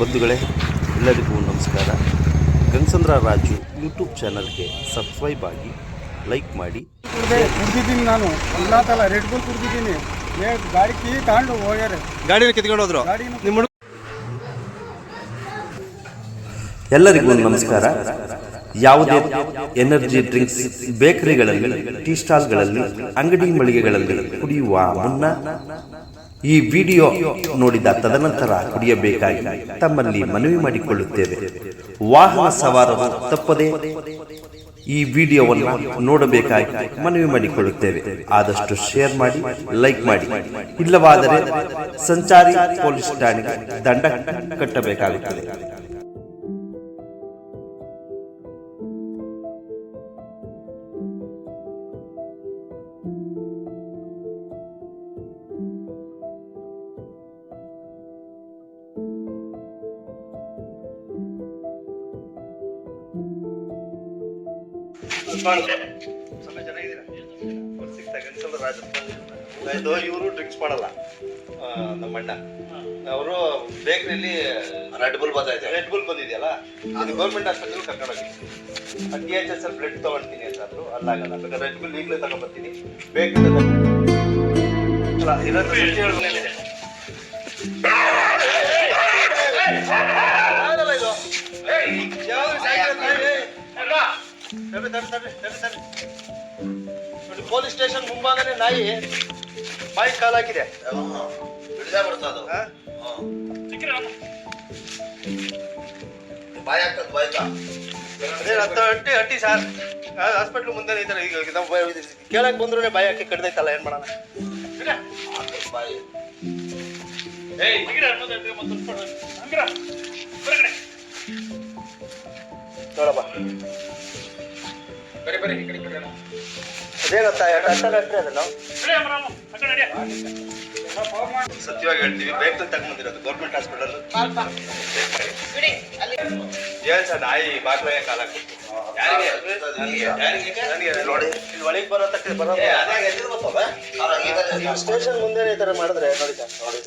ಬಂಧುಗಳೇ ಎಲ್ಲರಿಗೂ ನಮಸ್ಕಾರ. ಗಂಗಸಂದ್ರ ರಾಜು ಯೂಟ್ಯೂಬ್ ಚಾನಲ್ಗೆ ಸಬ್ಸ್ಕ್ರೈಬ್ ಆಗಿ ಲೈಕ್ ಮಾಡಿ. ಕುಡಿದಿದ್ದೀನಿ ನಾನು. ತಲ ರೆಡ್ ಬುಲ್ ಕುಡ್ದಿದ್ದೀನಿ. ಗಾಡಿ ಕೀ ತಗೊಂಡು ಹೋಗ್ಯಾರೆ. ಗಾಡಿನ ಕಿತ್ಕೊಂಡು ಹೋದ್ರು. ನಿಮ್ಮ ಎಲ್ಲರಿಗೂ ನಮಸ್ಕಾರ. ಯಾವುದೇ ಎನರ್ಜಿ ಡ್ರಿಂಕ್ಸ್ ಬೇಕರಿಗಳಲ್ಲಿ ಟೀ ಸ್ಟಾಲ್ಗಳಲ್ಲಿ ಅಂಗಡಿ ಮಳಿಗೆಗಳಲ್ಲಿ ಕುಡಿಯುವ ಮುನ್ನ ಈ ವಿಡಿಯೋ ನೋಡಿದ ತದನಂತರ ಕುಡಿಯಬೇಕಾಗಿ ತಮ್ಮಲ್ಲಿ ಮನವಿ ಮಾಡಿಕೊಳ್ಳುತ್ತೇವೆ. ವಾಹನ ಸವಾರರು ತಪ್ಪದೆ ಈ ವಿಡಿಯೋವನ್ನು ನೋಡಬೇಕಾಗಿ ಮನವಿ ಮಾಡಿಕೊಳ್ಳುತ್ತೇವೆ. ಆದಷ್ಟು ಶೇರ್ ಮಾಡಿ, ಲೈಕ್ ಮಾಡಿ. ಇಲ್ಲವಾದರೆ ಸಂಚಾರಿ ಪೊಲೀಸ್ ಠಾಣೆಗೆ ದಂಡ ಕಟ್ಟಬೇಕಾಗುತ್ತದೆ. ಇದು ಇವರು ಡ್ರಿಂಕ್ಸ್ ಮಾಡಲ್ಲ. ನಮ್ಮ ಅಣ್ಣ. ಅವರು ಬೇಕರಿಲಿ ರೆಡ್ ಬುಲ್ ಬಂದೈತೆ ರೆಡ್ ಬುಲ್ ಬಂದಿದೆಯಲ್ಲ? ಅದು ಗೌರ್ಮೆಂಟ್ ಹಾಸ್ಪಿಟಲ್ ಕರ್ಕೊಂಡೋಗಿ ಟಿ ಎಚ್ ಎಸ್ ಅಲ್ಲಿ ಬ್ಲಡ್ ತಗೊಳ್ತೀನಿ ಅಂತಾದ್ರು ಅಲ್ಲಾಗಲ್ಲ. ಬೇಕಾದ್ರೆ ರೆಡ್ ಬುಲ್ ಈಗಲೇ ತಗೊಂಡ್ಬರ್ತೀನಿ ಬೇಕರಿ ಇರೋದು ನೋಡಿ ಪೊಲೀಸ್ ಸ್ಟೇಷನ್ ಮುಂಭಾಗನೇ ನಾಯಿ ಬಾಯಿ ಕಾಲಾಕಿದೆ ಬಿಡದೆ ಬರ್ತದ ಬಾಯಿ ಬಾಯ್ ಹಾಕದ್ ಬಾಯ್ಕ ಅದೇ ಹತ್ತು ಅಟ್ಟಿ ಅಟ್ಟಿ ಸರ್. ಹಾಸ್ಪಿಟ್ಲ್ ಮುಂದೆ ಇದ್ದಾರೆ. ಈಗ ನಾವು ಕೇಳಕ್ ಬಂದ್ರು ಬಾಯಿ ಹಾಕಿ ಕಡ್ದೈತಲ್ಲ ಏನ್ ಮಾಡೋಣ? ಹಾಕದ್ ಬಾಯಿ. ನೋಡಪ್ಪ. ಸತ್ಯವಾಗಿ ಹೇಳ್ತೀವಿ ಬೇಕು ತಗೊಂಡಿರೋದು ಗೌರ್ಮೆಂಟ್ ಹಾಸ್ಪಿಟಲ್ ಏನ್ ಸರ್ ನಾಯಿ ಬಾಗ್ಲ ಕಾಲ ನನಗೆ ನೋಡಿ. ಇಲ್ಲಿ ಒಳಗೆ ಬರೋ ತಕ್ಕ ಬರೋ ಸ್ಟೇಷನ್ ಮುಂದೆ ಈ ತರ ಮಾಡಿದ್ರೆ ನೋಡಿ ಸರ್ ನೋಡಿ.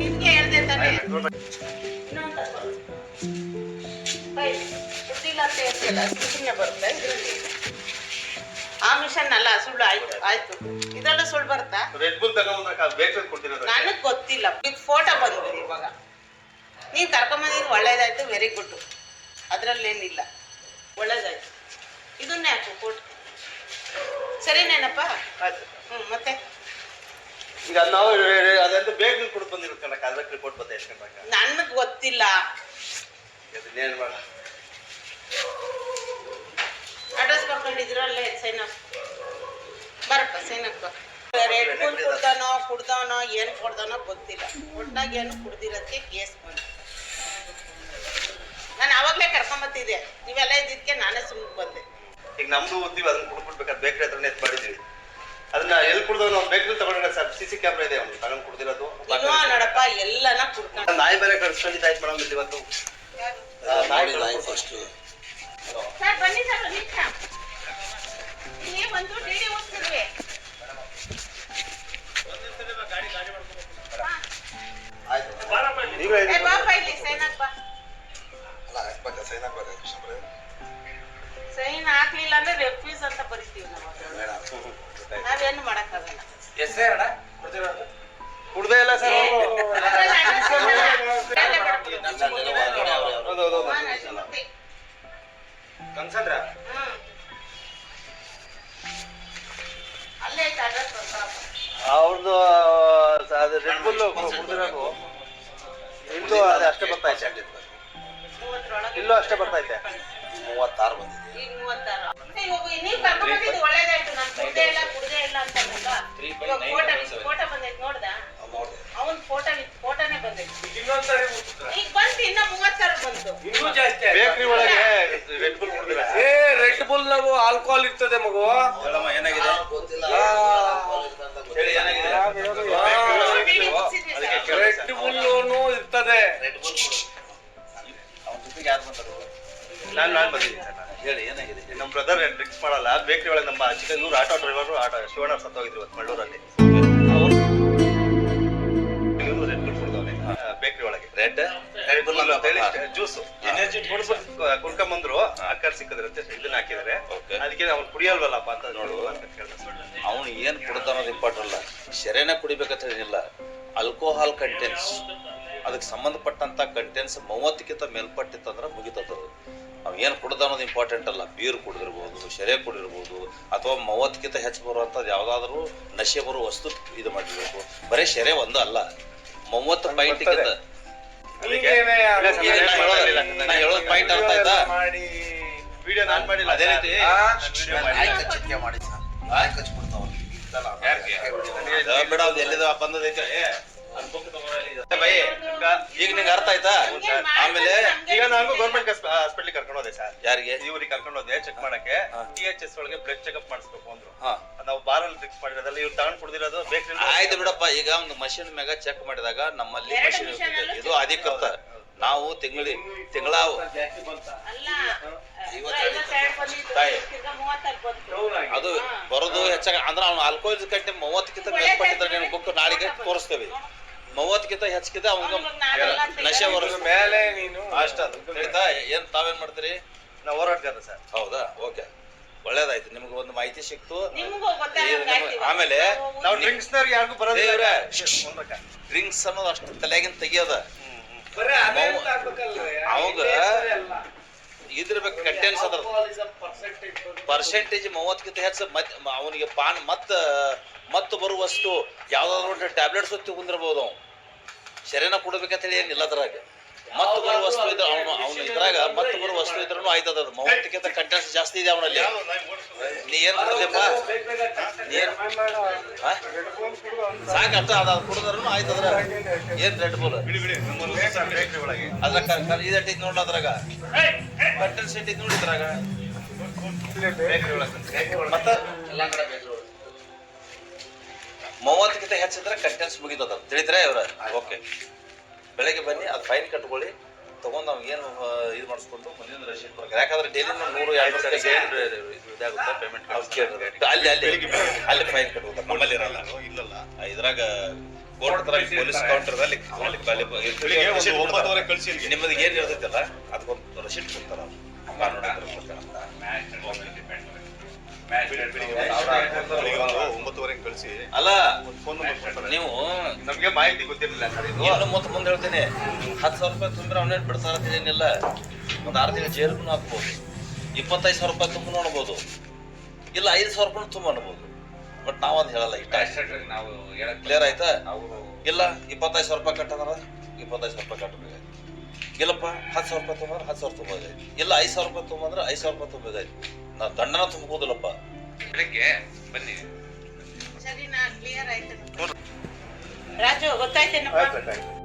ನಿಮ್ಗೆ ಹೇಳ್ದೆ ತಾನೇ. ಅಂತ ಸುಮ್ಮನೆ ಬರುತ್ತೆ. ಆ ಮಿಷನ್ ಅಲ್ಲ ಸುಳ್ಳು ಆಯ್ತು ಆಯ್ತು. ಇದೆಲ್ಲ ಸುಳ್ಳು ಬರುತ್ತಾ? ರೆಡ್ ಬುಲ್ ನನಗ್ ಗೊತ್ತಿಲ್ಲ. ಇದು ಫೋಟೋ ಬಂದಿದೆ ಇವಾಗ. ನೀವ್ ಕರ್ಕೊಂಬಂದಿದ್ದು ಒಳ್ಳೇದಾಯ್ತು ವೆರಿ ಗುಡ್ ಅದ್ರಲ್ಲೇನಿಲ್ಲ. ಒಳ್ಳೇದಾಯ್ತು. ಇದನ್ನೇ ಹಾಕು ಫೋಟೋ ಸರಿನೇನಪ್ಪ ಆಯ್ತು. ಹ್ಮ್ ಮತ್ತೆ? ಈಗ ನಾವು ಅದೆಂತ ಬೇಗ ಕೊಟ್ಟು ಬಂದಿರುತ್ತೆ ಕಣಕ್ಕ ರಿಪೋರ್ಟ್ ಬಂದ ಎಸ್ಕೊಂಡಾಗ ನನಗೆ ಗೊತ್ತಿಲ್ಲ. ಅದನ್ನೇನು ಮಾಡ ಅಡ್ರೆಸ್ ಬರ್ಕೊಂಡಿದ್ರು ಅಲ್ಲೇ ಸೈನ್ ಹಾಕು ಬರಪ್ಪ ಸೈನ್ ಹಾಕೋ ರೆಡ್ ಬುಲ್ ಕುಡ್ದಾನೋ ಕುಡ್ದಾನೋ ಏನು ಕೊಡ್ದಾನೋ ಗೊತ್ತಿಲ್ಲ. ಒಟ್ಟಾಗಿ ಏನು ಕುಡ್ದಿರೋದಕ್ಕೆ ಕೇಸ್ ಬಂತು ನಾನು ಅವಾಗಲೇ ಕರ್ಕೊಂಬತ್ತಿದ್ದೆ ನೀವೆಲ್ಲ ಇದ್ದಿದ್ದಕ್ಕೆ ನಾನೇ ಸುಮ್ಮನೆ ಬಂದೆ. ಈಗ ನಮ್ದು ಓದ್ತೀವಿ ಅದನ್ನ ಕುಡ್ಬಿಡ್ಬೇಕಾದ್ರೆ ಬೇಕ್ರಿ ಹತ್ರನೇ ಎತ್ ಮಾಡಿದ್ವಿ ಅದನ್ನ ಎಲ್ಲಿ ಕುಡ್ದವ್ ನಾವು? ಬೇಕ್ರಿ ತಗೊಂಡ್ರೆ ಸರ್ ಸಿ ಸಿ ಕ್ಯಾಮ್ರಾ ಇದೆ ಅವ್ನು ತಗೊಂಡ್ ಕುಡ್ದಿರೋದು. ಇನ್ನೂ ನೋಡಪ್ಪ ಎಲ್ಲನ ಕುಡ್ಕೊಂಡು ನಾಯಿ ಬೇರೆ ಕಳ್ಸ್ಕೊಂಡಿದ್ದು ಮೇಡಮ್ ಇಲ್ಲಿ ಇವತ್ತು ನಾಯಿ ಫಸ್ಟ್ ಸರ್ ಬನ್ನಿ ಸರ್ ಒಂದು ನಿಮಿಷ. ಇಲ್ಲಿ ಒಂದು ಡಿ ಡಿ ಬಾಪ ಇಲ್ಲಿ ಬಾ. ಸೈನ್ ಹಾಕ್ಲಿಲ್ಲ ಅಂದ್ರೆ ರೆಫ್ಯೂಸ್ ಅಂತ ಬರಿತೀವಿ ನಾವು ನಾವೇನು ಮಾಡಕ್ಕಾಗಲ್ಲ. ಕುಡ್ದೇ ಇಲ್ಲ ಸರ್. ಐತೆ ಅವ್ರದ್ದು ಅದು ರೆಡ್ ಬುಲ್ ಕುಡ್ದಿರೋದು. ಇಲ್ಲೂ ಅದೇ ಅಷ್ಟೇ ಬರ್ತಾ ಐತೆ. ಇಲ್ಲೂ ಅಷ್ಟೇ ಬರ್ತಾ ಐತೆ. ಮೂವತ್ತಾರು ಬಂದಿದೆ. ನಾನ್ ನೋಡಿದೆ. ಅವನ್ ಫೋಟೋ ಫೋಟೋನೇ ಬಂದೈತೆ ಈಗ ಬಂತು ಇನ್ನ ಸಾವಿರ ಬಂತು. ಬೇಕ್ರಿ ಒಳಗೆ ರೆಡ್ ಬುಲ್ ಕುಡ್ದಿರ ಏ ರೆಡ್ ಬುಲ್ ನಾವು ಆಲ್ಕೋಹಾಲ್ ಇರ್ತದೆ ಮಗು. ಏನಾಗಿದೆ? ಗೊತ್ತಿಲ್ಲ. ಹೇಳಿ ಏನಾಗಿದೆ. ರೆಡ್ ಬುಲ್ ಇರ್ತದೆ. ರೆಡ್ ಬುಲ್ ಅವನ ಜೊತೆಗೆ ಯಾರು ಬಂದರು? ನಾನು ನಾನು ಬಂದಿದ್ದೀನಿ. ಸರ್ ನಾನು. ಹೇಳಿ ಏನಾಗಿದೆ? ನಮ್ಮ ಬ್ರದರ್ ಡ್ರಿಂಕ್ಸ್ ಮಾಡಲ್ಲ. ಬೇಕ್ರಿ ಒಳಗೆ ನಮ್ಮ ಚಿಕ್ಕ ಇವ್ರು ಆಟೋ ಡ್ರೈವರು ಆಟೋ ಶಿವಣ್ಣ ಸತ್ತೋಗಿದ್ರು ಇವತ್ತು ಮಳ್ಳೂರಲ್ಲಿ. ಆಲ್ಕೋಹಾಲ್ ಅಂತ ಹೇಳಿ ಜ್ಯೂಸ್ ಎನರ್ಜಿ ಕುಡ್ಕೊಂಬಂದ್ರು ಅಕ್ಕರ್ ಸಿಕ್ಕಿದ್ರಂತೆ ಇದನ್ನ ಹಾಕಿದಾರೆ. ಅದಕ್ಕೆ ಅವ್ನು ಕುಡಿಯಲ್ವಲ್ಲಪ್ಪ ಅಂತ ನೋಡು. ಅವನು ಏನ್ ಕುಡ್ದ ಅನ್ನೋದು ಇಂಪಾರ್ಟೆಂಟ್ ಅಲ್ಲ. ಶೆರೆನ ಕುಡಿಬೇಕಂತ ಏನಿಲ್ಲ. ಆಲ್ಕೋಹಾಲ್ ಕಂಟೆಂಟ್ಸ್ ಅದಕ್ಕೆ ಸಂಬಂಧಪಟ್ಟಂತ ಕಂಟೆಂಟ್ಸ್ ಮೂವತ್ತಕ್ಕಿಂತ ಮೇಲ್ಪಟ್ಟಿತ್ತಂದ್ರೆ ಮುಗಿತದ ಅವ್ ಏನು ಕುಡ್ದ ಅನ್ನೋದು ಇಂಪಾರ್ಟೆಂಟ್ ಅಲ್ಲ. ಬೀರ್ ಕುಡಿದಿರ್ಬೋದು ಶೆರೆ ಕುಡಿರ್ಬೋದು ಅಥವಾ ಮೂವತ್ತಕ್ಕಿಂತ ಹೆಚ್ಚು ಬರುವಂಥದ್ದು ಯಾವ್ದಾದ್ರು ನಶೆ ಬರೋ ವಸ್ತು ಇದು ಮಾಡಿರ್ಬೇಕು ಬರೀ ಶೆರೆ ಒಂದು ಅಲ್ಲ. ಮೂವತ್ತು ಪಾಯಿಂಟ್ಗಿಂತ ಪಾಯಿಂಟ್ ಅರ್ಥ ಆಯ್ತಾ? ಮಾಡಿ ವಿಡಿಯೋ ನಾನ್ ಮಾಡಿಲ್ಲ. ಅದೇ ರೀತಿ ಆ? ನಾಯಿ ಕಚ್ಚಕ್ಕೆ ಮಾಡಿ. ಸರ್ ನಾಯಿ ಕಚ್ಬಿಡ್ತಾವ ಬಿಡ ಅದು ಎಲ್ಲಿದ ಬಂದದೈತೆ. ಬೈ, ಈಗ ನಿಂಗೆ ಅರ್ಥ ಆಯ್ತಾ? ಆಮೇಲೆ ಈಗ ನಾನು ಗೌರ್ಮೆಂಟ್ ಹಾಸ್ಪಿಟಲ್ ಕರ್ಕೊಂಡು ಹೋದೆ ಸರ್. ಯಾರಿಗೆ? ಇವ್ರಿಗೆ ಕರ್ಕೊಂಡು ಹೋದೆ ಚೆಕ್ ಮಾಡಕ್ಕೆ. ಟಿ ಎಚ್ ಎಸ್ ಒಳಗೆ ಬ್ಲಡ್ ಚೆಕ್ಅಪ್ ಮಾಡಿಸ್ಬೇಕು ಅಂದ್ರು. ಹಾ. ನಾವು ಬಾರಲ್ಲಿ ಫಿಕ್ಸ್ ಮಾಡಿರೋದಲ್ಲ ಇವ್ರು ತಗೊಂಡ್ ಕುಡ್ದಿರೋದು ಬೇಕ್ರಿ ಆಯ್ತು ಬಿಡಪ್ಪ ಈಗ ಒಂದು ಮಷಿನ್ ಮ್ಯಾಗ ಚೆಕ್ ಮಾಡಿದಾಗ ನಮ್ಮಲ್ಲಿ ಮಷಿನ್ ಇದು ಅಧಿಕೃತ. ನಾವು ತಿಂಗಳಿ ತಿಂಗಳ ಅದು ಬರೋದು ಹೆಚ್ಚಾಗ ಅಂದ್ರೆ ಅವ್ನು ಆಲ್ಕೋಹಾಲ್ ಕಟ್ಟಿ ಮೂವತ್ತಕ್ಕಿಂತ ಮೇಲ್ಪಟ್ಟಿದ್ರೆ ಬುಕ್ ನಾಳೆಗೆ ತೋರಿಸ್ತೇವೆ. ಮೂವತ್ತಕ್ಕಿಂತ ಹೆಚ್ಚಕಿದ ಅವಂಗ ನಶೆ ಬರೋದು ಮೇಲೆ ನೀನು ಅಷ್ಟ ಏನ್ ತಾವೇನ್ ಮಾಡ್ತೀರಿ? ನಾವು ಹೋರಾಟಗಾರ ಸರ್. ಹೌದಾ? ಓಕೆ. ಒಳ್ಳೇದಾಯ್ತು. ನಿಮ್ಗೆ ಒಂದು ಮಾಹಿತಿ ಸಿಕ್ತು. ಆಮೇಲೆ ನಾವು ಡ್ರಿಂಕ್ಸ್ ಯಾರಿಗೂ ಬರೋದಿಲ್ಲ. ಡ್ರಿಂಕ್ಸ್ ಅನ್ನೋದು ಅಷ್ಟು ತಲೆಗಿನ ತೆಗಿಯೋದ? ಅವಾಗ ಇದೇ ಅಲ್ಲ. ಇದಿರ್ಬೇಕು ಕಂಟೆನ್ಸ್ ಅದ ಪರ್ಸೆಂಟೇಜ್ ಮೂವತ್ತಕ್ಕಿಂತ ಹೆಚ್ಚು ಮತ್ ಅವನಿಗೆ ಪಾನ್ ಮತ್ತ ಮತ್ತು ಬರುವಷ್ಟು ವಸ್ತು ಯಾವ್ದಾದ್ರು ಟ್ಯಾಬ್ಲೆಟ್ಸ್ ತಗೊಂಡಿರ್ಬೋದು ಅವ್ನು. ಶರೀರ ಕೊಡ್ಬೇಕಂತ ಹೇಳಿ ಏನಿಲ್ಲ ಅದ್ರಾಗ. ಮತ್ತು ಬರೋ ವಸ್ತು ಇದ್ರೆ ಅವನು ಅವನು ಇದ್ರಾಗ ಮತ್ತು ಬರೋ ವಸ್ತು ಇದ್ರೂ ಆಯ್ತದ ಅದು ಮೂವತ್ತಕ್ಕಿಂತ ಕಂಟೆನ್ಸ್ ಜಾಸ್ತಿ ಇದೆ ಅವನಲ್ಲಿ. ನೀ ಏನ್ ಕೊಡ್ತೀಯಪ್ಪ ಏನ್ ಹಾ? ಸಾಕ್ ಅಷ್ಟ ಅದ ಕುಡಿದ್ರೂ ಆಯ್ತದ್ರ ಏನ್ ರೆಡ್ ಬೋಲ್ ಅದ್ರ ಇದೈತಿ ನೋಡ್ಲ ಅದ್ರಾಗ? ಕಂಟೆನ್ಸ್ ಇಟ್ಟಿದ್ ನೋಡಿ ಇದ್ರಾಗ ಮತ್ತೆ? ಎಲ್ಲ ಮತ್ತ ಮೂವತ್ತಕ್ಕಿಂತ ಹೆಚ್ಚಿದ್ರೆ ಕಂಟೆನ್ಸ್ ಮುಗಿತದ ತಿಳಿದ್ರೆ ಇವ್ರ ಓಕೆ ಬೆಳಗ್ಗೆ ಬನ್ನಿ ಅದು ಫೈನ್ ಕಟ್ಕೊಳ್ಳಿ ತಗೊಂಡು ನಾವು ಏನು ಇದು ಮಾಡಿಸ್ಕೊಂಡು ಮುಂದಿನ ರಶೀದ್ ಬರ್ತಾರೆ ಯಾಕಂದ್ರೆ ಡೈಲಿ ನಾವು ನೂರು ಎರಡು ಕಡೆಗೆ ಇದಾಗುತ್ತೆ ಪೇಮೆಂಟ್ ಅಲ್ಲಿ ಅಲ್ಲಿ ಅಲ್ಲಿ ಫೈನ್ ಕಟ್ಬೋದು ನಮ್ಮಲ್ಲಿ ಇರಲ್ಲ. ಇಲ್ಲಲ್ಲ. ಇದ್ರಾಗ ಕೋರ್ಟ್ ಪೊಲೀಸ್ ಕೌಂಟರ್ದಲ್ಲಿ. ನಿಮ್ಮದು ಏನ್ ಇರ್ತೈತಲ್ಲ ಅದಕ್ಕೊಂದು ರಶೀಟ್ ಕೊಡ್ತಾರ. ಕಾನೂನು ಕಳಿಸಿ. ಅಲ್ಲ ಫೋನ್ ನೀವು ನಮಗೆ ಮಾಹಿತಿ ಗೊತ್ತಿರಲಿಲ್ಲ ಸರ್ ಇದು. ಇನ್ನು ಮುಂದೆ ಮುಂದೆ ಹೇಳ್ತೀನಿ. ಹತ್ತು ಸಾವಿರ ರೂಪಾಯಿ ತುಂಬಿದ್ರೆ ಅವನೇನು ಬಿಡ್ತಾರ ಏನಿಲ್ಲ. ಒಂದು ಆರು ದಿನ ಜೈಲ್ಗೂ ಹಾಕ್ಬೋದು. ಇಪ್ಪತ್ತೈದು ಸಾವಿರ ರೂಪಾಯಿ ತುಂಬ ನೋಡ್ಬೋದು. ಇಲ್ಲ ಐದು ಸಾವಿರ ರೂಪಾಯಿ ತುಂಬ ಅನ್ಬೋದು. ಬಟ್ ನಾವು ಅದು ಹೇಳಲ್ಲ ಇಷ್ಟ ನಾವು ಕ್ಲಿಯರ್ ಆಯ್ತಾ? ಅವರು ಇಲ್ಲ ಇಪ್ಪತ್ತೈದು ಸಾವಿರ ರೂಪಾಯಿ ಕಟ್ಟಂದ್ರೆ? ಇಪ್ಪತ್ತೈದು ಸಾವಿರ ರೂಪಾಯಿ ಕಟ್ಟಬೇಕಾಯ್ತು ಇಲ್ಲಪ್ಪ ಹತ್ತು ಸಾವಿರ ರೂಪಾಯಿ ತುಂಬಂದ್ರೆ ಹತ್ತು ಸಾವಿರ ತುಂಬೋದೈತಿ ಇಲ್ಲ ಐದು ಸಾವಿರ ರೂಪಾಯಿ ತುಂಬಂದ್ರೆ ಐದು ಸಾವಿರ ರೂಪಾಯಿ ತುಂಬೋದೈತಿ ನಾ ದಂಡನ ತುಂಬೋದಿಲ್ಲಪ್ಪ ಬೆಳಿಗ್ಗೆ ಬನ್ನಿ. ಸರಿ ನಾ ಕ್ಲಿಯರ್ ಆಯ್ತು. ರಾಜು ಗೊತ್ತಾಯ್ತೇನಪ್ಪ? ಆಯ್ತು ಆಯ್ತು.